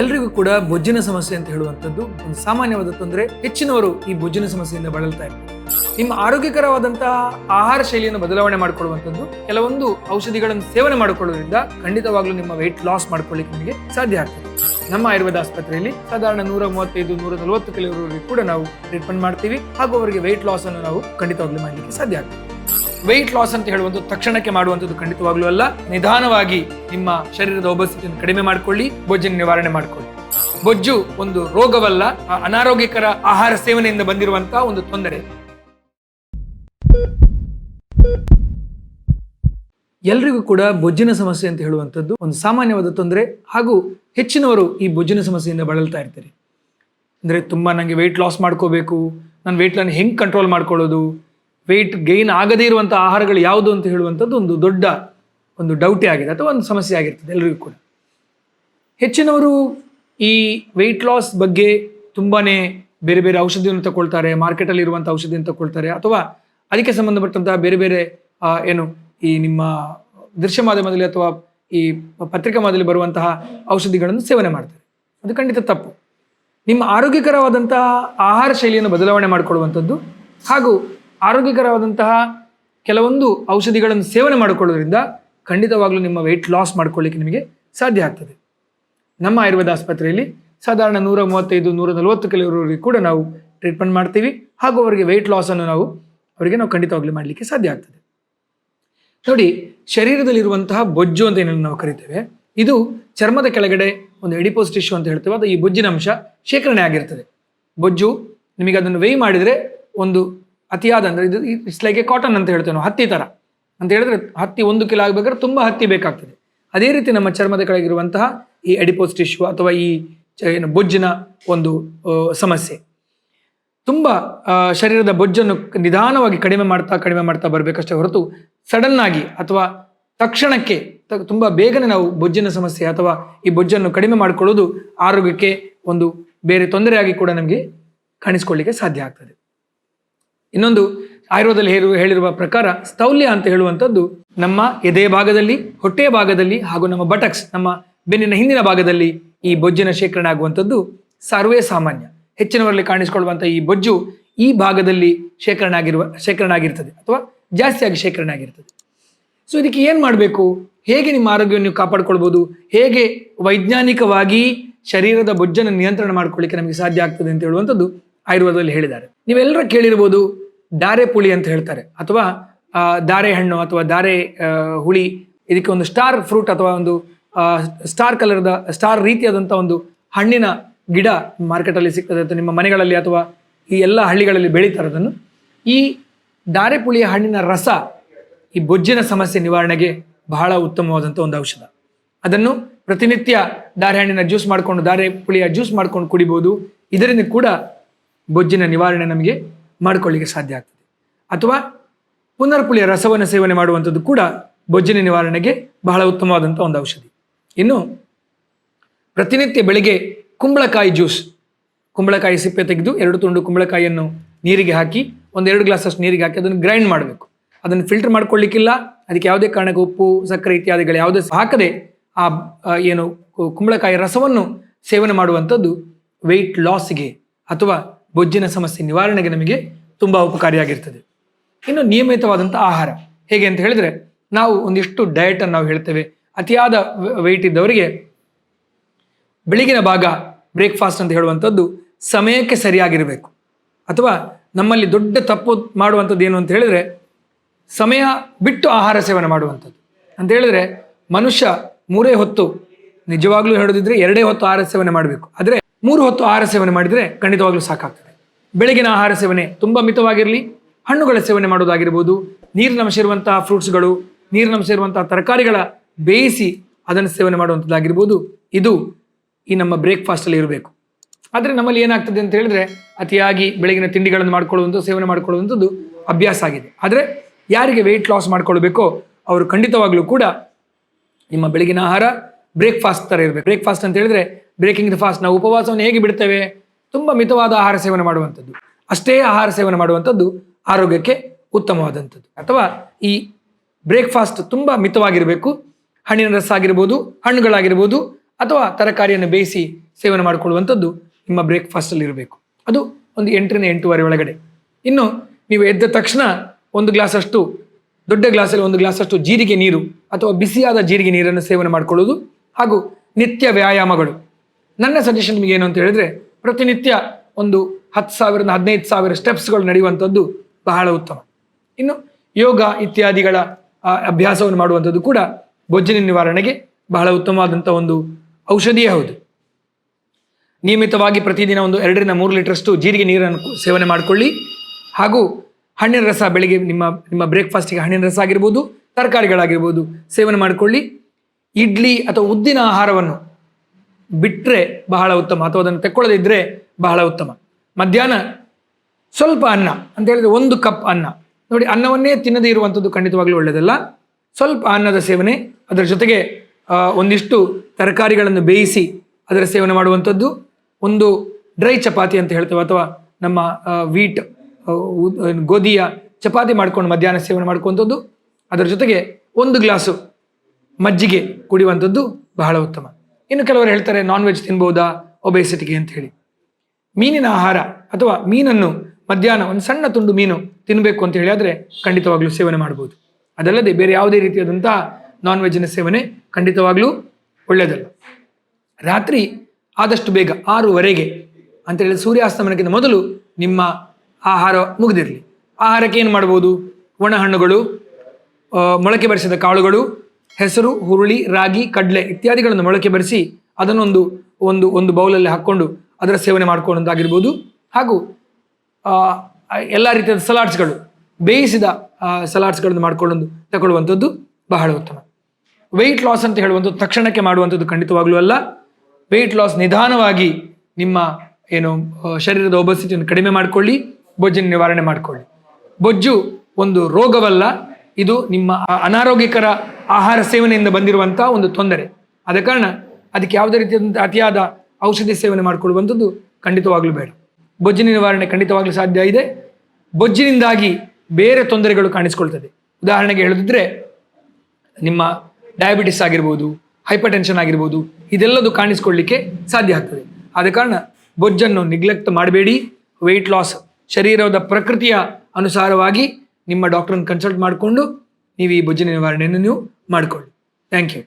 ಎಲ್ರಿಗೂ ಕೂಡ ಬೊಜ್ಜಿನ ಸಮಸ್ಯೆ ಅಂತ ಹೇಳುವಂಥದ್ದು ಒಂದು ಸಾಮಾನ್ಯವಾದ ತೊಂದರೆ. ಹೆಚ್ಚಿನವರು ಈ ಬೊಜ್ಜಿನ ಸಮಸ್ಯೆಯಿಂದ ಬಳಲ್ತಾ ಇರ್ತಾರೆ. ನಿಮ್ಮ ಆರೋಗ್ಯಕರವಾದಂತಹ ಆಹಾರ ಶೈಲಿಯನ್ನು ಬದಲಾವಣೆ ಮಾಡಿಕೊಳ್ಳುವಂಥದ್ದು, ಕೆಲವೊಂದು ಔಷಧಿಗಳನ್ನು ಸೇವನೆ ಮಾಡಿಕೊಳ್ಳುವುದರಿಂದ ಖಂಡಿತವಾಗ್ಲೂ ನಿಮ್ಮ ವೆಯ್ಟ್ ಲಾಸ್ ಮಾಡ್ಕೊಳ್ಳಿಕ್ಕೆ ನಿಮಗೆ ಸಾಧ್ಯ ಆಗ್ತದೆ. ನಮ್ಮ ಆಯುರ್ವೇದ ಆಸ್ಪತ್ರೆಯಲ್ಲಿ ಸಾಧಾರಣ ನೂರ ಮೂವತ್ತೈದು, ನೂರ ನಲವತ್ತು ಕೆಲವರಿಗೆ ಕೂಡ ನಾವು ಟ್ರೀಟ್ಮೆಂಟ್ ಮಾಡ್ತೀವಿ. ಹಾಗೂ ಅವರಿಗೆ ವೆಯ್ಟ್ ಲಾಸ್ ಅನ್ನು ನಾವು ಖಂಡಿತವಾಗ್ಲೂ ಮಾಡಲಿಕ್ಕೆ ಸಾಧ್ಯ ಆಗ್ತದೆ. ವೆಯ್ಟ್ ಲಾಸ್ ಅಂತ ಹೇಳುವಂಥದ್ದು ತಕ್ಷಣಕ್ಕೆ ಮಾಡುವಂಥದ್ದು ಖಂಡಿತವಾಗ್ಲೂ ಅಲ್ಲ. ನಿಧಾನವಾಗಿ ನಿಮ್ಮ ಶರೀರದ ಒಬ್ಬಸ್ಥಿತಿಯನ್ನು ಕಡಿಮೆ ಮಾಡಿಕೊಳ್ಳಿ, ಬೊಜ್ಜಿನ ನಿವಾರಣೆ ಮಾಡಿಕೊಳ್ಳಿ. ಬೊಜ್ಜು ಒಂದು ರೋಗವಲ್ಲ, ಆ ಅನಾರೋಗ್ಯಕರ ಆಹಾರ ಸೇವನೆಯಿಂದ ಬಂದಿರುವಂತಹ ಒಂದು ತೊಂದರೆ. ಎಲ್ರಿಗೂ ಕೂಡ ಬೊಜ್ಜಿನ ಸಮಸ್ಯೆ ಅಂತ ಹೇಳುವಂಥದ್ದು ಒಂದು ಸಾಮಾನ್ಯವಾದ ತೊಂದರೆ, ಹಾಗೂ ಹೆಚ್ಚಿನವರು ಈ ಬೊಜ್ಜಿನ ಸಮಸ್ಯೆಯಿಂದ ಬಳಲ್ತಾ ಇರ್ತಾರೆ. ಅಂದರೆ ತುಂಬ ನನಗೆ ವೆಯ್ಟ್ ಲಾಸ್ ಮಾಡ್ಕೋಬೇಕು ನಾನು ವೆಯ್ಟ್ಲನ್ನು ಹೆಂಗೆ ಕಂಟ್ರೋಲ್ ಮಾಡ್ಕೊಳ್ಳೋದು ವೆಯ್ಟ್ ಗೈನ್ ಆಗದೇ ಇರುವಂಥ ಆಹಾರಗಳು ಯಾವುದು ಅಂತ ಹೇಳುವಂಥದ್ದು ಒಂದು ದೊಡ್ಡ ಒಂದು ಡೌಟೇ ಆಗಿದೆ ಅಥವಾ ಒಂದು ಸಮಸ್ಯೆ ಆಗಿರ್ತದೆ ಎಲ್ಲರಿಗೂ ಕೂಡ. ಹೆಚ್ಚಿನವರು ಈ ವೆಯ್ಟ್ ಲಾಸ್ ಬಗ್ಗೆ ತುಂಬಾ ಬೇರೆ ಬೇರೆ ಔಷಧಿಯನ್ನು ತಗೊಳ್ತಾರೆ ಮಾರ್ಕೆಟಲ್ಲಿ ಇರುವಂಥ ಔಷಧಿಯನ್ನು ತಗೊಳ್ತಾರೆ ಅಥವಾ ಅದಕ್ಕೆ ಸಂಬಂಧಪಟ್ಟಂತಹ ಬೇರೆ ಬೇರೆ ಏನು ಈ ನಿಮ್ಮ ದೃಶ್ಯ ಮಾಧ್ಯಮದಲ್ಲಿ ಅಥವಾ ಈ ಪತ್ರಿಕಾ ಮಾಧ್ಯಮದಲ್ಲಿ ಬರುವಂತಹ ಔಷಧಿಗಳನ್ನು ಸೇವನೆ ಮಾಡ್ತಾರೆ. ಅದು ಖಂಡಿತ ತಪ್ಪು. ನಿಮ್ಮ ಆರೋಗ್ಯಕರವಾದಂತಹ ಆಹಾರ ಶೈಲಿಯನ್ನು ಬದಲಾವಣೆ ಮಾಡಿಕೊಳ್ಳುವಂಥದ್ದು ಹಾಗೂ ಆರೋಗ್ಯಕರವಾದಂತಹ ಕೆಲವೊಂದು ಔಷಧಿಗಳನ್ನು ಸೇವನೆ ಮಾಡಿಕೊಳ್ಳೋದ್ರಿಂದ ಖಂಡಿತವಾಗಲೂ ನಿಮ್ಮ ವೆಯ್ಟ್ ಲಾಸ್ ಮಾಡ್ಕೊಳ್ಳಿಕ್ಕೆ ನಿಮಗೆ ಸಾಧ್ಯ ಆಗ್ತದೆ. ನಮ್ಮ ಆಯುರ್ವೇದ ಆಸ್ಪತ್ರೆಯಲ್ಲಿ ಸಾಧಾರಣ ನೂರ ಮೂವತ್ತೈದು, ನೂರ ನಲವತ್ತು ಕೆಲವರಿಗೆ ಕೂಡ ನಾವು ಟ್ರೀಟ್ಮೆಂಟ್ ಮಾಡ್ತೀವಿ. ಹಾಗೂ ಅವರಿಗೆ ವೆಯ್ಟ್ ಲಾಸನ್ನು ನಾವು, ಅವರಿಗೆ ನಾವು ಖಂಡಿತವಾಗ್ಲೂ ಮಾಡಲಿಕ್ಕೆ ಸಾಧ್ಯ ಆಗ್ತದೆ. ನೋಡಿ, ಶರೀರದಲ್ಲಿರುವಂತಹ ಬೊಜ್ಜು ಅಂತ ಏನನ್ನು ನಾವು ಕರಿತೇವೆ? ಇದು ಚರ್ಮದ ಕೆಳಗಡೆ ಒಂದು ಎಡಿಪೋಸ್ ಟಿಶ್ಯೂ ಅಂತ ಹೇಳ್ತೇವೆ. ಅದು ಈ ಬೊಜ್ಜಿನ ಅಂಶ ಶೇಖರಣೆ ಆಗಿರ್ತದೆ. ಬೊಜ್ಜು ನಿಮಗೆ ಅದನ್ನು ವೇಯ್ ಮಾಡಿದರೆ ಒಂದು ಅತಿಯಾದ ಅಂದರೆ ಇದು ಇಟ್ಸ್ ಲೈಕ್ ಎ ಕಾಟನ್ ಅಂತ ಹೇಳ್ತೇವೆ ನಾವು, ಹತ್ತಿ ಥರ ಅಂತ ಹೇಳಿದ್ರೆ ಹತ್ತಿ ಒಂದು ಕಿಲೋ ಆಗಬೇಕಾದ್ರೆ ತುಂಬ ಹತ್ತಿ ಬೇಕಾಗ್ತದೆ. ಅದೇ ರೀತಿ ನಮ್ಮ ಚರ್ಮದ ಕೆಳಗಿರುವಂತಹ ಈ ಅಡಿಪೋಸ್ ಟಿಶ್ಯೂ ಅಥವಾ ಈ ಏನು ಬೊಜ್ಜಿನ ಒಂದು ಸಮಸ್ಯೆ. ತುಂಬ ಶರೀರದ ಬೊಜ್ಜನ್ನು ನಿಧಾನವಾಗಿ ಕಡಿಮೆ ಮಾಡ್ತಾ ಕಡಿಮೆ ಮಾಡ್ತಾ ಬರಬೇಕಷ್ಟೇ ಹೊರತು ಸಡನ್ ಆಗಿ ಅಥವಾ ತಕ್ಷಣಕ್ಕೆ ತುಂಬ ಬೇಗನೆ ನಾವು ಬೊಜ್ಜಿನ ಸಮಸ್ಯೆ ಅಥವಾ ಈ ಬೊಜ್ಜನ್ನು ಕಡಿಮೆ ಮಾಡಿಕೊಳ್ಳೋದು ಆರೋಗ್ಯಕ್ಕೆ ಒಂದು ಬೇರೆ ತೊಂದರೆಯಾಗಿ ಕೂಡ ನಮಗೆ ಕಾಣಿಸ್ಕೊಳ್ಳಿಕ್ಕೆ ಸಾಧ್ಯ ಆಗ್ತದೆ. ಇನ್ನೊಂದು ಆಯುರ್ವೇದದಲ್ಲಿ ಹೇರು, ಹೇಳಿರುವ ಪ್ರಕಾರ ಸ್ಥೌಲ್ಯ ಅಂತ ಹೇಳುವಂಥದ್ದು ನಮ್ಮ ಎದೆ ಭಾಗದಲ್ಲಿ, ಹೊಟ್ಟೆಯ ಭಾಗದಲ್ಲಿ ಹಾಗೂ ನಮ್ಮ ಬಟಕ್ಸ್, ನಮ್ಮ ಬೆನ್ನಿನ ಹಿಂದಿನ ಭಾಗದಲ್ಲಿ ಈ ಬೊಜ್ಜಿನ ಶೇಖರಣೆ ಆಗುವಂಥದ್ದು ಸರ್ವೇ ಸಾಮಾನ್ಯ. ಹೆಚ್ಚಿನವರಲ್ಲಿ ಕಾಣಿಸಿಕೊಳ್ಳುವಂಥ ಈ ಬೊಜ್ಜು ಈ ಭಾಗದಲ್ಲಿ ಶೇಖರಣೆ ಆಗಿರುವ, ಶೇಖರಣೆ ಆಗಿರ್ತದೆ ಅಥವಾ ಜಾಸ್ತಿಯಾಗಿ ಶೇಖರಣೆ ಆಗಿರ್ತದೆ. ಸೊ ಇದಕ್ಕೆ ಏನು ಮಾಡಬೇಕು? ಹೇಗೆ ನಿಮ್ಮ ಆರೋಗ್ಯವನ್ನು ನೀವು ಕಾಪಾಡ್ಕೊಳ್ಬೋದು? ಹೇಗೆ ವೈಜ್ಞಾನಿಕವಾಗಿ ಶರೀರದ ಬೊಜ್ಜನ್ನು ನಿಯಂತ್ರಣ ಮಾಡ್ಕೊಳ್ಳಿಕ್ಕೆ ನಮಗೆ ಸಾಧ್ಯ ಆಗ್ತದೆ ಅಂತ ಹೇಳುವಂಥದ್ದು ಆಯುರ್ವೇದದಲ್ಲಿ ಹೇಳಿದ್ದಾರೆ. ನೀವೆಲ್ಲರೂ ಕೇಳಿರ್ಬೋದು ದಾರೆ ಪುಳಿ ಅಂತ ಹೇಳ್ತಾರೆ. ಅಥವಾ ದಾರೆ ಹಣ್ಣು ಅಥವಾ ದಾರೆ ಹುಳಿ, ಇದಕ್ಕೆ ಒಂದು ಸ್ಟಾರ್ ಫ್ರೂಟ್ ಅಥವಾ ಒಂದು ಸ್ಟಾರ್ ಕಲರ್ದ ಸ್ಟಾರ್ ರೀತಿಯಾದಂಥ ಒಂದು ಹಣ್ಣಿನ ಗಿಡ ಮಾರ್ಕೆಟಲ್ಲಿ ಸಿಗ್ತದೆ. ಅಥವಾ ನಿಮ್ಮ ಮನೆಗಳಲ್ಲಿ ಅಥವಾ ಈ ಎಲ್ಲ ಹಳ್ಳಿಗಳಲ್ಲಿ ಬೆಳೀತಾರೆ ಅದನ್ನು ಈ ದಾರೆ ಪುಳಿಯ ಹಣ್ಣಿನ ರಸ ಈ ಬೊಜ್ಜಿನ ಸಮಸ್ಯೆ ನಿವಾರಣೆಗೆ ಬಹಳ ಉತ್ತಮವಾದಂಥ ಒಂದು ಔಷಧ. ಅದನ್ನು ಪ್ರತಿನಿತ್ಯ ದಾರೆ ಹಣ್ಣಿನ ಜ್ಯೂಸ್ ಮಾಡಿಕೊಂಡು, ದಾರೆ ಪುಳಿಯ ಜ್ಯೂಸ್ ಮಾಡ್ಕೊಂಡು ಕುಡಿಬೋದು. ಇದರಿಂದ ಕೂಡ ಬೊಜ್ಜಿನ ನಿವಾರಣೆ ನಮಗೆ ಮಾಡಿಕೊಳ್ಳಿಕ್ಕೆ ಸಾಧ್ಯ ಆಗ್ತದೆ. ಅಥವಾ ಪುನರ್ಪುಳಿಯ ರಸವನ್ನು ಸೇವನೆ ಮಾಡುವಂಥದ್ದು ಕೂಡ ಬೊಜ್ಜಿನ ನಿವಾರಣೆಗೆ ಬಹಳ ಉತ್ತಮವಾದಂಥ ಒಂದು ಔಷಧಿ. ಇನ್ನು ಪ್ರತಿನಿತ್ಯ ಬೆಳಿಗ್ಗೆ ಕುಂಬಳಕಾಯಿ ಜ್ಯೂಸ್ ಕುಂಬಳಕಾಯಿ ಸಿಪ್ಪೆ ತೆಗೆದು ಎರಡು ತುಂಡು ಕುಂಬಳಕಾಯಿಯನ್ನು ನೀರಿಗೆ ಹಾಕಿ ಒಂದು ಎರಡು ಗ್ಲಾಸ್ ಅಷ್ಟು ನೀರಿಗೆ ಹಾಕಿ ಅದನ್ನು ಗ್ರೈಂಡ್ ಮಾಡಬೇಕು. ಅದನ್ನು ಫಿಲ್ಟರ್ ಮಾಡ್ಕೊಳ್ಳಿಕ್ಕಿಲ್ಲ ಅದಕ್ಕೆ ಯಾವುದೇ ಕಾರಣಕ್ಕೆ ಉಪ್ಪು ಸಕ್ಕರೆ ಇತ್ಯಾದಿಗಳು ಯಾವುದೇ ಹಾಕದೆ ಆ, ಏನು ಕುಂಬಳಕಾಯಿ ರಸವನ್ನು ಸೇವನೆ ಮಾಡುವಂಥದ್ದು ವೆಯ್ಟ್ ಲಾಸ್ಗೆ ಅಥವಾ ಬೊಜ್ಜಿನ ಸಮಸ್ಯೆ ನಿವಾರಣೆಗೆ ನಮಗೆ ತುಂಬ ಉಪಕಾರಿಯಾಗಿರ್ತದೆ. ಇನ್ನು ನಿಯಮಿತವಾದಂಥ ಆಹಾರ, ಹೇಗೆ ಅಂತ ಹೇಳಿದ್ರೆ, ನಾವು ಒಂದಿಷ್ಟು ಡಯಟನ್ನು ನಾವು ಹೇಳ್ತೇವೆ. ಅತಿಯಾದ ವೆಯ್ಟ್ ಇದ್ದವರಿಗೆ ಬೆಳಗಿನ ಭಾಗ ಬ್ರೇಕ್ಫಾಸ್ಟ್ ಅಂತ ಹೇಳುವಂಥದ್ದು ಸಮಯಕ್ಕೆ ಸರಿಯಾಗಿರಬೇಕು. ಅಥವಾ ನಮ್ಮಲ್ಲಿ ದೊಡ್ಡ ತಪ್ಪು ಮಾಡುವಂಥದ್ದು ಏನು ಅಂತ ಹೇಳಿದ್ರೆ, ಸಮಯ ಬಿಟ್ಟು ಆಹಾರ ಸೇವನೆ ಮಾಡುವಂಥದ್ದು. ಅಂತ ಹೇಳಿದ್ರೆ, ಮನುಷ್ಯ ಮೂರೇ ಹೊತ್ತು ನಿಜವಾಗ್ಲೂ ಹೇಳೋದಿದ್ರೆ ಎರಡೇ ಹೊತ್ತು ಆಹಾರ ಸೇವನೆ ಮಾಡಬೇಕು. ಆದರೆ ಮೂರು ಹೊತ್ತು ಆಹಾರ ಸೇವನೆ ಮಾಡಿದರೆ ಖಂಡಿತವಾಗ್ಲೂ ಸಾಕಾಗ್ತದೆ. ಬೆಳಗಿನ ಆಹಾರ ಸೇವನೆ ತುಂಬ ಮಿತವಾಗಿರಲಿ, ಹಣ್ಣುಗಳ ಸೇವನೆ ಮಾಡೋದಾಗಿರ್ಬೋದು ನೀರಿನಂಶ ಇರುವಂತಹ ಫ್ರೂಟ್ಸ್ಗಳು ನೀರಿನಂಶ ಇರುವಂತಹ ತರಕಾರಿಗಳ ಬೇಯಿಸಿ ಅದನ್ನು ಸೇವನೆ ಮಾಡುವಂಥದ್ದಾಗಿರ್ಬೋದು, ಇದು ಈ ನಮ್ಮ ಬ್ರೇಕ್ಫಾಸ್ಟಲ್ಲಿ ಇರಬೇಕು. ಆದರೆ ನಮ್ಮಲ್ಲಿ ಏನಾಗ್ತದೆ ಅಂತ ಹೇಳಿದ್ರೆ, ಅತಿಯಾಗಿ ಬೆಳಗಿನ ತಿಂಡಿಗಳನ್ನು ಮಾಡ್ಕೊಳ್ಳುವಂಥ ಸೇವನೆ ಮಾಡ್ಕೊಳ್ಳುವಂಥದ್ದು ಅಭ್ಯಾಸ ಆಗಿದೆ. ಆದರೆ ಯಾರಿಗೆ ವೆಯ್ಟ್ ಲಾಸ್ ಮಾಡ್ಕೊಳ್ಬೇಕೋ, ಅವರು ಖಂಡಿತವಾಗಲೂ ಕೂಡ ನಿಮ್ಮ ಬೆಳಗಿನ ಆಹಾರ ಬ್ರೇಕ್ಫಾಸ್ಟ್ ಥರ ಇರಬೇಕು. ಬ್ರೇಕ್ಫಾಸ್ಟ್ ಅಂತ ಹೇಳಿದ್ರೆ ಬ್ರೇಕಿಂಗ್ ದ ಫಾಸ್ಟ್ ನಾವು ಉಪವಾಸವನ್ನು ಹೇಗೆ ಬಿಡ್ತೇವೆ? ತುಂಬ ಮಿತವಾದ ಆಹಾರ ಸೇವನೆ ಮಾಡುವಂಥದ್ದು. ಅಷ್ಟೇ ಆಹಾರ ಸೇವನೆ ಮಾಡುವಂಥದ್ದು ಆರೋಗ್ಯಕ್ಕೆ ಉತ್ತಮವಾದಂಥದ್ದು. ಅಥವಾ ಈ ಬ್ರೇಕ್ಫಾಸ್ಟ್ ತುಂಬ ಮಿತವಾಗಿರಬೇಕು. ಹಣ್ಣಿನ ರಸ ಆಗಿರ್ಬೋದು, ಹಣ್ಣುಗಳಾಗಿರ್ಬೋದು, ಅಥವಾ ತರಕಾರಿಯನ್ನು ಬೇಯಿಸಿ ಸೇವನೆ ಮಾಡಿಕೊಳ್ಳುವಂಥದ್ದು ನಿಮ್ಮ ಬ್ರೇಕ್ಫಾಸ್ಟಲ್ಲಿ ಇರಬೇಕು. ಅದು ಒಂದು ಎಂಟರಿಂದ ಎಂಟೂವರೆ ಒಳಗಡೆ. ಇನ್ನು ನೀವು ಎದ್ದ ತಕ್ಷಣ ಒಂದು ಗ್ಲಾಸಷ್ಟು, ದೊಡ್ಡ ಗ್ಲಾಸಲ್ಲಿ ಒಂದು ಗ್ಲಾಸಷ್ಟು ಜೀರಿಗೆ ನೀರು ಅಥವಾ ಬಿಸಿಯಾದ ಜೀರಿಗೆ ನೀರನ್ನು ಸೇವನೆ ಮಾಡಿಕೊಳ್ಳೋದು ಹಾಗೂ ನಿತ್ಯ ವ್ಯಾಯಾಮಗಳು. ನನ್ನ ಸಜೆಷನ್ ನಿಮಗೆ ಏನು ಅಂತ ಹೇಳಿದ್ರೆ ಪ್ರತಿನಿತ್ಯ ಒಂದು ಹತ್ತು ಸಾವಿರದ ಹದಿನೈದು ಸಾವಿರ ಸ್ಟೆಪ್ಸ್ಗಳು ನಡೆಯುವಂಥದ್ದು ಬಹಳ ಉತ್ತಮ. ಇನ್ನು ಯೋಗ ಇತ್ಯಾದಿಗಳ ಅಭ್ಯಾಸವನ್ನು ಮಾಡುವಂಥದ್ದು ಕೂಡ ಬೊಜ್ಜಿನ ನಿವಾರಣೆಗೆ ಬಹಳ ಉತ್ತಮವಾದಂಥ ಒಂದು ಔಷಧಿಯೇ ಹೌದು. ನಿಯಮಿತವಾಗಿ ಪ್ರತಿದಿನ ಒಂದು ಎರಡರಿಂದ ಮೂರು ಲೀಟರ್ಷ್ಟು ಜೀರಿಗೆ ನೀರನ್ನು ಸೇವನೆ ಮಾಡಿಕೊಳ್ಳಿ. ಹಾಗೂ ಹಣ್ಣಿನ ರಸ ಬೆಳಿಗ್ಗೆ ನಿಮ್ಮ ನಿಮ್ಮ ಬ್ರೇಕ್ಫಾಸ್ಟಿಗೆ ಹಣ್ಣಿನ ರಸ ಆಗಿರ್ಬೋದು, ತರಕಾರಿಗಳಾಗಿರ್ಬೋದು ಸೇವನೆ ಮಾಡಿಕೊಳ್ಳಿ. ಇಡ್ಲಿ ಅಥವಾ ಉದ್ದಿನ ಆಹಾರವನ್ನು ಬಿಟ್ಟರೆ ಬಹಳ ಉತ್ತಮ ಅಥವಾ ಅದನ್ನು ತೆಕ್ಕೊಳ್ಳದಿದ್ದರೆ ಬಹಳ ಉತ್ತಮ. ಮಧ್ಯಾಹ್ನ ಸ್ವಲ್ಪ ಅನ್ನ, ಅಂತ ಹೇಳಿದ್ರೆ ಒಂದು ಕಪ್ ಅನ್ನ. ನೋಡಿ, ಅನ್ನವನ್ನೇ ತಿನ್ನದೇ ಇರುವಂಥದ್ದು ಖಂಡಿತವಾಗ್ಲೂ ಒಳ್ಳೆಯದಲ್ಲ. ಸ್ವಲ್ಪ ಅನ್ನದ ಸೇವನೆ, ಅದರ ಜೊತೆಗೆ ಒಂದಿಷ್ಟು ತರಕಾರಿಗಳನ್ನು ಬೇಯಿಸಿ ಅದರ ಸೇವನೆ ಮಾಡುವಂಥದ್ದು. ಒಂದು ಡ್ರೈ ಚಪಾತಿ ಅಂತ ಹೇಳ್ತೇವೆ, ಅಥವಾ ನಮ್ಮ ವೀಟ್ ಗೋಧಿಯ ಚಪಾತಿ ಮಾಡ್ಕೊಂಡು ಮಧ್ಯಾಹ್ನ ಸೇವನೆ ಮಾಡ್ಕೊಂಥದ್ದು. ಅದರ ಜೊತೆಗೆ ಒಂದು ಗ್ಲಾಸು ಮಜ್ಜಿಗೆ ಕುಡಿಯುವಂಥದ್ದು ಬಹಳ ಉತ್ತಮ. ಇನ್ನು ಕೆಲವರು ಹೇಳ್ತಾರೆ ನಾನ್ ವೆಜ್ ತಿನ್ಬೋದಾ? ಒಬೇಸಿಟಿಗೆ ಅಂತ ಹೇಳಿ. ಮೀನಿನ ಆಹಾರ ಅಥವಾ ಮೀನನ್ನು ಮಧ್ಯಾಹ್ನ ಒಂದು ಸಣ್ಣ ತುಂಡು ಮೀನು ತಿನ್ನಬೇಕು ಅಂತ ಹೇಳಿ ಆದರೆ ಖಂಡಿತವಾಗ್ಲೂ ಸೇವನೆ ಮಾಡ್ಬೋದು. ಅದಲ್ಲದೆ ಬೇರೆ ಯಾವುದೇ ರೀತಿಯಾದಂತಹ ನಾನ್ ವೆಜ್ಜಿನ ಸೇವನೆ ಖಂಡಿತವಾಗ್ಲೂ ಒಳ್ಳೆಯದಲ್ಲ. ರಾತ್ರಿ ಆದಷ್ಟು ಬೇಗ ಆರೂವರೆಗೆ ಅಂತ ಹೇಳಿ ಸೂರ್ಯಾಸ್ತಮನಕ್ಕಿಂತ ಮೊದಲು ನಿಮ್ಮ ಆಹಾರ ಮುಗಿದಿರಲಿ. ಆಹಾರಕ್ಕೆ ಏನು ಮಾಡ್ಬೋದು? ಒಣ ಹಣ್ಣುಗಳು ಮೊಳಕೆ ಬರಿಸಿದ ಕಾಳುಗಳು ಹೆಸರು, ಹುರುಳಿ, ರಾಗಿ, ಕಡಲೆ ಇತ್ಯಾದಿಗಳನ್ನು ಮೊಳಕೆ ಬರೆಸಿ ಅದನ್ನೊಂದು, ಒಂದು ಒಂದು ಬೌಲಲ್ಲಿ ಹಾಕ್ಕೊಂಡು ಅದರ ಸೇವನೆ ಮಾಡ್ಕೊಳ್ಳೋದಾಗಿರ್ಬೋದು ಹಾಗೂ ಎಲ್ಲ ರೀತಿಯ ಸಲಾಡ್ಸ್ಗಳು, ಬೇಯಿಸಿದ ಸಲಾಡ್ಸ್ಗಳನ್ನು ಮಾಡ್ಕೊಂಡು ತಗೊಳ್ಳುವಂಥದ್ದು ಬಹಳ ಉತ್ತಮ. ವೆಯ್ಟ್ ಲಾಸ್ ಅಂತ ಹೇಳುವಂಥದ್ದು ತಕ್ಷಣಕ್ಕೆ ಮಾಡುವಂಥದ್ದು ಖಂಡಿತವಾಗ್ಲೂ ಅಲ್ಲ. ವೆಯ್ಟ್ ಲಾಸ್ ನಿಧಾನವಾಗಿ ನಿಮ್ಮ, ಏನು ಶರೀರದ ಒಬಸಿಟಿಯನ್ನು ಕಡಿಮೆ ಮಾಡಿಕೊಳ್ಳಿ ಬೊಜ್ಜಿನ ನಿವಾರಣೆ ಮಾಡಿಕೊಳ್ಳಿ. ಬೊಜ್ಜು ಒಂದು ರೋಗವಲ್ಲ, ಇದು ನಿಮ್ಮ ಅನಾರೋಗ್ಯಕರ ಆಹಾರ ಸೇವನೆಯಿಂದ ಬಂದಿರುವಂಥ ಒಂದು ತೊಂದರೆ. ಆದ ಕಾರಣ ಅದಕ್ಕೆ ಯಾವುದೇ ರೀತಿಯಾದಂಥ ಅತಿಯಾದ ಔಷಧಿ ಸೇವನೆ ಮಾಡಿಕೊಳ್ಳುವಂಥದ್ದು ಖಂಡಿತವಾಗಲೂ ಬೇಡ. ಬೊಜ್ಜಿನ ನಿವಾರಣೆ ಖಂಡಿತವಾಗಲೂ ಸಾಧ್ಯ ಇದೆ. ಬೊಜ್ಜಿನಿಂದಾಗಿ ಬೇರೆ ತೊಂದರೆಗಳು ಕಾಣಿಸ್ಕೊಳ್ತದೆ. ಉದಾಹರಣೆಗೆ ಹೇಳಿದ್ರೆ ನಿಮ್ಮ ಡಯಾಬಿಟಿಸ್ ಆಗಿರ್ಬೋದು ಹೈಪರ್ ಟೆನ್ಷನ್ ಆಗಿರ್ಬೋದು, ಇದೆಲ್ಲದು ಕಾಣಿಸ್ಕೊಳ್ಳಿಕ್ಕೆ ಸಾಧ್ಯ ಆಗ್ತದೆ. ಆದ ಕಾರಣ ಬೊಜ್ಜನ್ನು ನಿಗ್ಲೆಕ್ಟ್ ಮಾಡಬೇಡಿ. ವೆಯ್ಟ್ ಲಾಸ್ ಶರೀರದ ಪ್ರಕೃತಿಯ ಅನುಸಾರವಾಗಿ ನಿಮ್ಮ ಡಾಕ್ಟ್ರನ್ನ ಕನ್ಸಲ್ಟ್ ಮಾಡಿಕೊಂಡು ನೀವು ಈ ಬೊಜ್ಜಿನ ನಿವಾರಣೆಯನ್ನು ನೀವು ಮಾಡಿಕೊಳ್ಳಿ. Thank you